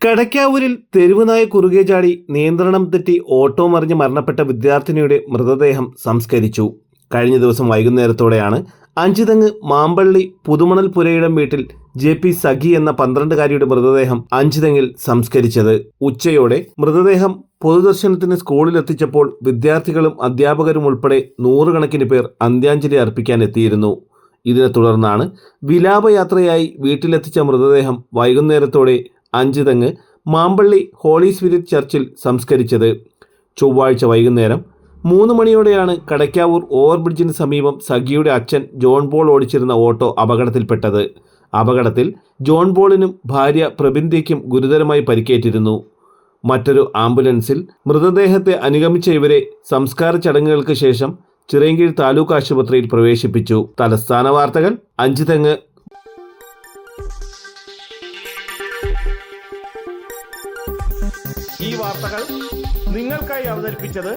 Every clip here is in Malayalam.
കടക്കാവൂരിൽ തെരുവുനായ കുറുകെ ചാടി നിയന്ത്രണം തെറ്റി ഓട്ടോ മറിഞ്ഞ് മരണപ്പെട്ട വിദ്യാർത്ഥിനിയുടെ മൃതദേഹം സംസ്കരിച്ചു. കഴിഞ്ഞ ദിവസം വൈകുന്നേരത്തോടെയാണ് അഞ്ചുതെങ്ങ് മാമ്പള്ളി പുതുമണൽ പുരയിടം വീട്ടിൽ ജെ പി സഖി എന്ന പന്ത്രണ്ടുകാരിയുടെ മൃതദേഹം അഞ്ചുതെങ്ങിൽ സംസ്കരിച്ചത്. ഉച്ചയോടെ മൃതദേഹം പൊതുദർശനത്തിന് സ്കൂളിലെത്തിച്ചപ്പോൾ വിദ്യാർത്ഥികളും അധ്യാപകരും ഉൾപ്പെടെ നൂറുകണക്കിന് പേർ അന്ത്യാഞ്ജലി അർപ്പിക്കാൻ എത്തിയിരുന്നു. ഇതിനെ തുടർന്നാണ് വിലാപയാത്രയായി വീട്ടിലെത്തിച്ച മൃതദേഹം വൈകുന്നേരത്തോടെ അഞ്ചുതെങ്ങ് മാമ്പള്ളി ഹോളി സ്പിരിറ്റ് ചർച്ചിൽ സംസ്കരിച്ചത്. ചൊവ്വാഴ്ച വൈകുന്നേരം മൂന്ന് മണിയോടെയാണ് കടയ്ക്കാവൂർ ഓവർബ്രിഡ്ജിന് സമീപം സഖിയുടെ അച്ഛൻ ജോൺ ബോൾ ഓടിച്ചിരുന്ന ഓട്ടോ അപകടത്തിൽപ്പെട്ടത്. അപകടത്തിൽ ജോൺ ബോളിനും ഭാര്യ പ്രബിന്ദയ്ക്കും ഗുരുതരമായി പരിക്കേറ്റിരുന്നു. മറ്റൊരു ആംബുലൻസിൽ മൃതദേഹത്തെ അനുഗമിച്ച ഇവരെ സംസ്കാര ചടങ്ങുകൾക്ക് ശേഷം ചിറയൻകീഴ് താലൂക്ക് ആശുപത്രിയിൽ പ്രവേശിപ്പിച്ചു. തലസ്ഥാന വാർത്തകൾ അഞ്ചുതെങ്ങ് ഈ വാർത്തകൾ നിങ്ങൾക്കായി അവതരിപ്പിച്ചത്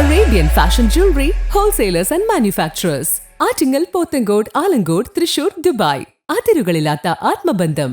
Arabian Fashion Jewelry Wholesalers and Manufacturers. Attingal Pothencode Alamcode Thrissur Dubai അതിരുകളില്ലാത്ത ആത്മബന്ധം